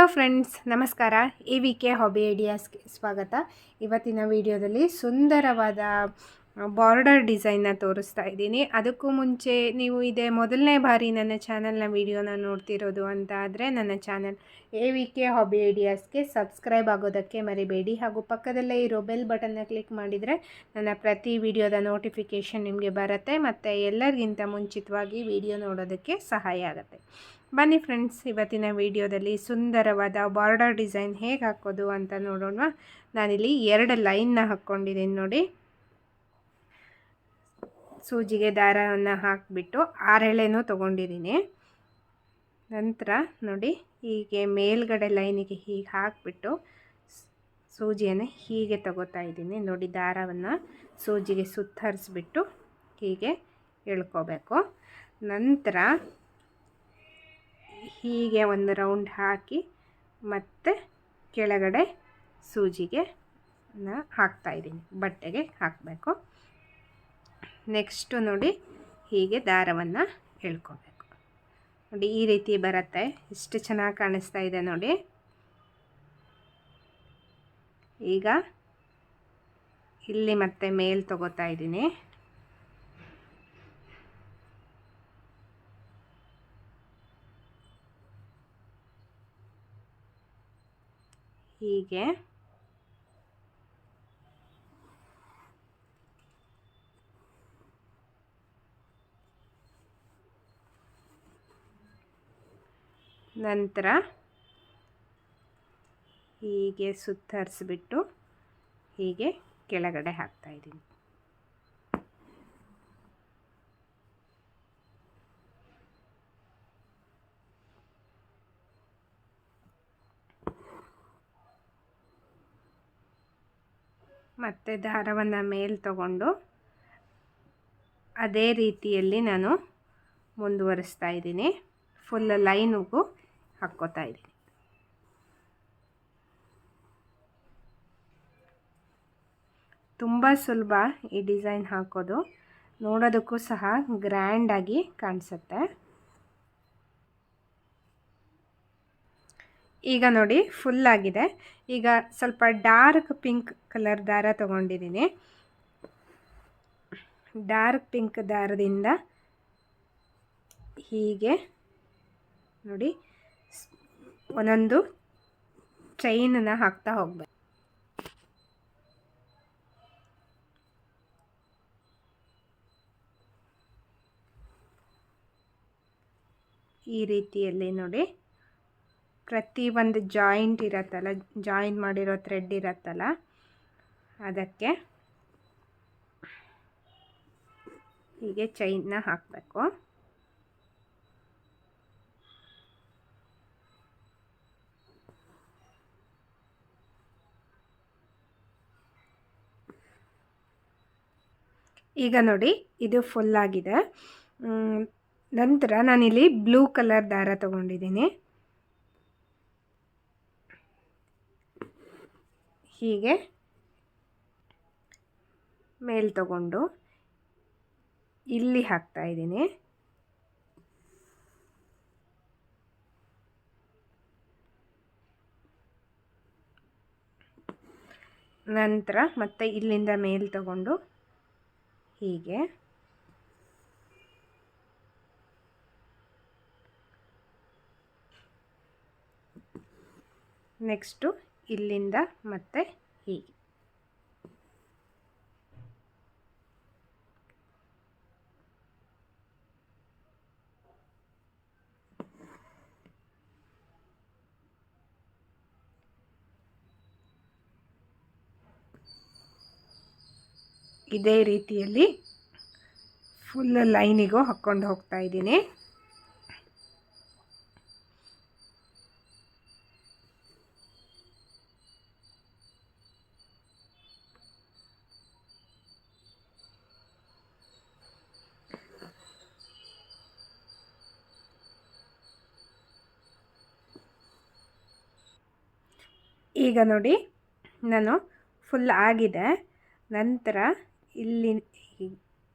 Hello friends ನಮಸ್ಕಾರ. A V K hobby ಐಡಿಯಾಸ್ಗೆ ಸ್ವಾಗತ. ಇವತ್ತಿನ ವಿಡಿಯೋದಲ್ಲಿ ಸುಂದರವಾದ ಬಾರ್ಡರ್ ಡಿಸೈನ್ನ ತೋರಿಸ್ತಾ ಇದ್ದೀನಿ. ಅದಕ್ಕೂ ಮುಂಚೆ ನೀವು ಇದೇ ಮೊದಲನೇ ಬಾರಿ ನನ್ನ ಚಾನಲ್ನ ವಿಡಿಯೋನ ನೋಡ್ತಿರೋದು ಅಂತ ಆದರೆ ನನ್ನ channel A V K hobby ಐಡಿಯಾಸ್ಗೆ subscribe ಆಗೋದಕ್ಕೆ ಮರಿಬೇಡಿ. ಹಾಗೂ ಪಕ್ಕದಲ್ಲೇ ಇರೋ ಬೆಲ್ ಬಟನ್ನ ಕ್ಲಿಕ್ ಮಾಡಿದರೆ ನನ್ನ ಪ್ರತಿ ವಿಡಿಯೋದ ನೋಟಿಫಿಕೇಷನ್ ನಿಮಗೆ ಬರುತ್ತೆ. ಮತ್ತು ಎಲ್ಲರಿಗಿಂತ ಮುಂಚಿತವಾಗಿ ವಿಡಿಯೋ ನೋಡೋದಕ್ಕೆ ಸಹಾಯ ಆಗುತ್ತೆ. ಬನ್ನಿ ಫ್ರೆಂಡ್ಸ್, ಇವತ್ತಿನ ವಿಡಿಯೋದಲ್ಲಿ ಸುಂದರವಾದ ಬಾರ್ಡರ್ ಡಿಸೈನ್ ಹೇಗೆ ಹಾಕೋದು ಅಂತ ನೋಡೋಣ. ನಾನಿಲ್ಲಿ ಎರಡು ಲೈನ್ನ ಹಾಕ್ಕೊಂಡಿದ್ದೀನಿ ನೋಡಿ. ಸೂಜಿಗೆ ದಾರವನ್ನು ಹಾಕಿಬಿಟ್ಟು ಆರೆಳೆನೂ ತೊಗೊಂಡಿದ್ದೀನಿ. ನಂತರ ನೋಡಿ, ಹೀಗೆ ಮೇಲ್ಗಡೆ ಲೈನಿಗೆ ಹೀಗೆ ಹಾಕಿಬಿಟ್ಟು ಸೂಜಿಯನ್ನು ಹೀಗೆ ತಗೋತಾ ಇದ್ದೀನಿ. ನೋಡಿ, ದಾರವನ್ನು ಸೂಜಿಗೆ ಸುತ್ತರಿಸ್ಬಿಟ್ಟು ಹೀಗೆ ಎಳ್ಕೋಬೇಕು. ನಂತರ ಹೀಗೆ ಒಂದು ರೌಂಡ್ ಹಾಕಿ ಮತ್ತೆ ಕೆಳಗಡೆ ಸೂಜಿಗೆ ಹಾಕ್ತಾಯಿದ್ದೀನಿ ಬಟ್ಟೆಗೆ ಹಾಕಬೇಕು. ನೆಕ್ಸ್ಟು ನೋಡಿ ಹೀಗೆ ದಾರವನ್ನು ಎಳ್ಕೊಬೇಕು. ನೋಡಿ ಈ ರೀತಿ ಬರುತ್ತೆ. ಎಷ್ಟು ಚೆನ್ನಾಗಿ ಕಾಣಿಸ್ತಾ ಇದೆ ನೋಡಿ. ಈಗ ಇಲ್ಲಿ ಮತ್ತೆ ಮೇಲ್ ತಗೋತಾ ಇದ್ದೀನಿ. ಹೀಗೆ ನಂತರ ಹೀಗೆ ಸುತ್ತರಿಸ್ಬಿಟ್ಟು ಹೀಗೆ ಕೆಳಗಡೆ ಹಾಕ್ತಾಯಿದ್ದೀನಿ ಮತ್ತು ದಾರವನ್ನು ಮೇಲೆ ತಗೊಂಡು ಅದೇ ರೀತಿಯಲ್ಲಿ ನಾನು ಮುಂದುವರಿಸ್ತಾ ಇದ್ದೀನಿ. ಫುಲ್ ಲೈನಿಗೂ ಹಾಕ್ಕೋತಾ ಇದ್ದೀನಿ. ತುಂಬ ಸುಲಭ ಈ ಡಿಸೈನ್ ಹಾಕೋದು. ನೋಡೋದಕ್ಕೂ ಸಹ ಗ್ರ್ಯಾಂಡಾಗಿ ಕಾಣಿಸುತ್ತೆ. ಈಗ ನೋಡಿ ಫುಲ್ ಆಗಿದೆ. ಈಗ ಸ್ವಲ್ಪ ಡಾರ್ಕ್ ಪಿಂಕ್ ಕಲರ್ ದಾರ ತಗೊಂಡಿದ್ದೀನಿ. ಡಾರ್ಕ್ ಪಿಂಕ್ ದಾರದಿಂದ ಹೀಗೆ ನೋಡಿ ಒಂದೊಂದು ಚೈನನ್ನು ಹಾಕ್ತಾ ಹೋಗ್ಬೇಕು. ಈ ರೀತಿಯಲ್ಲಿ ನೋಡಿ, ಪ್ರತಿ ಒಂದು ಜಾಯಿಂಟ್ ಇರತ್ತಲ್ಲ ಜಾಯಿನ್ ಮಾಡಿರೋ ಥ್ರೆಡ್ ಇರತ್ತಲ್ಲ, ಅದಕ್ಕೆ ಹೀಗೆ ಚೈನ್ನ ಹಾಕಬೇಕು. ಈಗ ನೋಡಿ, ಇದು ಫುಲ್ ಆಗಿದೆ. ನಂತರ ನಾನಿಲ್ಲಿ ಬ್ಲೂ ಕಲರ್ ದಾರ ತಗೊಂಡಿದ್ದೀನಿ. ಹೀಗೆ ಮೇಲ್ ತಗೊಂಡು ಇಲ್ಲಿ ಹಾಕ್ತಾ ಇದ್ದೀನಿ. ನಂತರ ಮತ್ತೆ ಇಲ್ಲಿಂದ ಮೇಲ್ ತಗೊಂಡು ಹೀಗೆ. ನೆಕ್ಸ್ಟು ಇಲ್ಲಿಂದ ಮತ್ತೆ ಹೀಗೆ. ಇದೇ ರೀತಿಯಲ್ಲಿ ಫುಲ್ ಲೈನಿಗೂ ಹಾಕ್ಕೊಂಡು ಹೋಗ್ತಾ ಇದ್ದೀನಿ. ಈಗ ನೋಡಿ ನಾನು ಫುಲ್ ಆಗಿದೆ. ನಂತರ ಇಲ್ಲಿ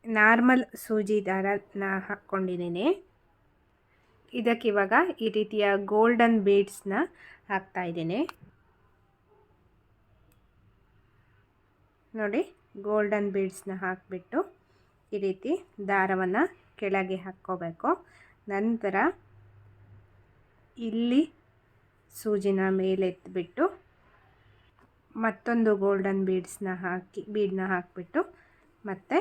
ನಾರ್ಮಲ್ ಸೂಜಿ ದಾರನ ಹಾಕ್ಕೊಂಡಿದ್ದೀನಿ ಇದಕ್ಕೆ ಇವಾಗ ಈ ರೀತಿಯ ಗೋಲ್ಡನ್ ಬೀಡ್ಸ್ನ ಹಾಕ್ತಾ ಇದ್ದೀನಿ. ನೋಡಿ, ಗೋಲ್ಡನ್ ಬೀಡ್ಸ್ನ ಹಾಕಿಬಿಟ್ಟು ಈ ರೀತಿ ದಾರವನ್ನು ಕೆಳಗೆ ಹಾಕ್ಕೋಬೇಕು. ನಂತರ ಇಲ್ಲಿ ಸೂಜಿನ ಮೇಲೆ ಎತ್ಬಿಟ್ಟು ಮತ್ತೊಂದು ಗೋಲ್ಡನ್ ಬೀಡ್ಸ್ನ ಹಾಕಿ ಬೀಡನ್ನ ಹಾಕಿಬಿಟ್ಟು ಮತ್ತೆ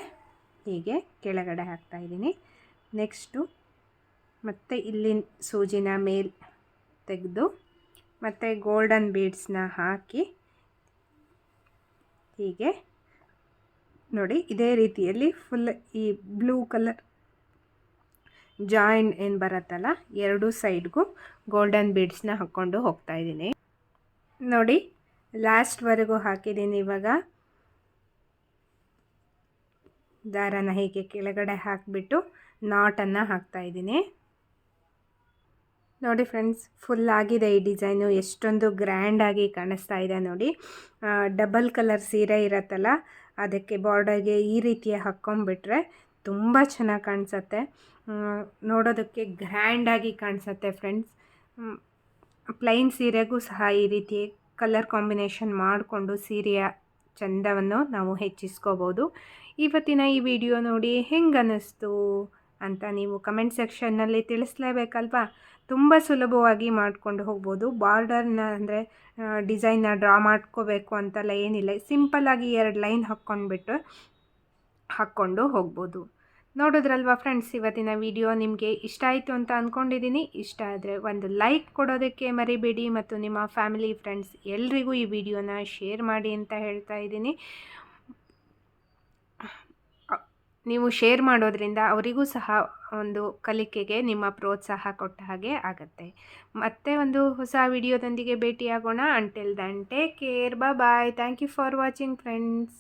ಹೀಗೆ ಕೆಳಗಡೆ ಹಾಕ್ತಾಯಿದ್ದೀನಿ ನೆಕ್ಸ್ಟು ಮತ್ತು ಇಲ್ಲಿ ಸೂಜಿನ ಮೇಲ್ ತೆಗೆದು ಮತ್ತು ಗೋಲ್ಡನ್ ಬೀಡ್ಸ್ನ ಹಾಕಿ ಹೀಗೆ ನೋಡಿ, ಇದೇ ರೀತಿಯಲ್ಲಿ ಫುಲ್ ಈ ಬ್ಲೂ ಕಲರ್ ಜಾಯಿನ್ ಏನು ಬರುತ್ತಲ್ಲ, ಎರಡೂ ಸೈಡ್ಗೂ ಗೋಲ್ಡನ್ ಬೀಡ್ಸ್ನ ಹಾಕ್ಕೊಂಡು ಹೋಗ್ತಾ ಇದ್ದೀನಿ. ನೋಡಿ ಲಾಸ್ಟ್ವರೆಗೂ ಹಾಕಿದ್ದೀನಿ ಇವಾಗ. ದಾರನ ಹೀಗೆ ಕೆಳಗಡೆ ಹಾಕಿಬಿಟ್ಟು ನಾಟನ್ನು ಹಾಕ್ತಾಯಿದ್ದೀನಿ ನೋಡಿ ಫ್ರೆಂಡ್ಸ್ ಫುಲ್ ಆಗಿದೆ ಈ ಡಿಸೈನು. ಎಷ್ಟೊಂದು ಗ್ರ್ಯಾಂಡಾಗಿ ಕಾಣಿಸ್ತಾ ಇದೆ ನೋಡಿ. ಡಬಲ್ ಕಲರ್ ಸೀರೆ ಇರತ್ತಲ್ಲ, ಅದಕ್ಕೆ ಬಾರ್ಡರ್ಗೆ ಈ ರೀತಿಯ ಹಾಕ್ಕೊಂಬಿಟ್ರೆ ತುಂಬ ಚೆನ್ನಾಗಿ ಕಾಣಿಸತ್ತೆ. ನೋಡೋದಕ್ಕೆ ಗ್ರ್ಯಾಂಡಾಗಿ ಕಾಣಿಸತ್ತೆ ಫ್ರೆಂಡ್ಸ್. ಪ್ಲೈನ್ ಸೀರೆಗೂ ಸಹ ಈ ರೀತಿ ಕಲರ್ ಕಾಂಬಿನೇಷನ್ ಮಾಡಿಕೊಂಡು ಸೀರೆಯ ಚಂದವನ್ನು ನಾವು ಹೆಚ್ಚಿಸ್ಕೋಬೋದು. ಇವತ್ತಿನ ಈ ವಿಡಿಯೋ ನೋಡಿ ಹೆಂಗೆ ಅನ್ನಿಸ್ತು ಅಂತ ನೀವು ಕಮೆಂಟ್ ಸೆಕ್ಷನ್ನಲ್ಲಿ ತಿಳಿಸ್ಲೇಬೇಕಲ್ವಾ? ತುಂಬ ಸುಲಭವಾಗಿ ಮಾಡ್ಕೊಂಡು ಹೋಗ್ಬೋದು. ಬಾರ್ಡರ್ನ ಅಂದರೆ ಡಿಸೈನ್ನ ಡ್ರಾ ಮಾಡ್ಕೋಬೇಕು ಅಂತೆಲ್ಲ ಏನಿಲ್ಲ. ಸಿಂಪಲ್ಲಾಗಿ ಎರಡು ಲೈನ್ ಹಾಕ್ಕೊಂಡ್ಬಿಟ್ಟು ಹಾಕ್ಕೊಂಡು ಹೋಗ್ಬೋದು. ನೋಡಿದ್ರಲ್ವಾ ಫ್ರೆಂಡ್ಸ್ ಇವತ್ತಿನ ವಿಡಿಯೋ ನಿಮಗೆ ಇಷ್ಟ ಆಯಿತು ಅಂತ ಅಂದ್ಕೊಂಡಿದ್ದೀನಿ ಇಷ್ಟ ಆದರೆ ಒಂದು ಲೈಕ್ ಕೊಡೋದಕ್ಕೆ ಮರಿಬೇಡಿ ಮತ್ತು ನಿಮ್ಮ ಫ್ಯಾಮಿಲಿ ಫ್ರೆಂಡ್ಸ್ ಎಲ್ರಿಗೂ ಈ ವಿಡಿಯೋನ ಶೇರ್ ಮಾಡಿ ಅಂತ ಹೇಳ್ತಾ ಇದ್ದೀನಿ. ನೀವು ಶೇರ್ ಮಾಡೋದ್ರಿಂದ ಅವರಿಗೂ ಸಹ ಒಂದು ಕಲಿಕೆಗೆ ನಿಮ್ಮ ಪ್ರೋತ್ಸಾಹ ಕೊಟ್ಟ ಹಾಗೆ ಆಗುತ್ತೆ. ಮತ್ತೆ ಒಂದು ಹೊಸ ವಿಡಿಯೋದೊಂದಿಗೆ ಭೇಟಿಯಾಗೋಣ. Until then take care bye thank you for watching friends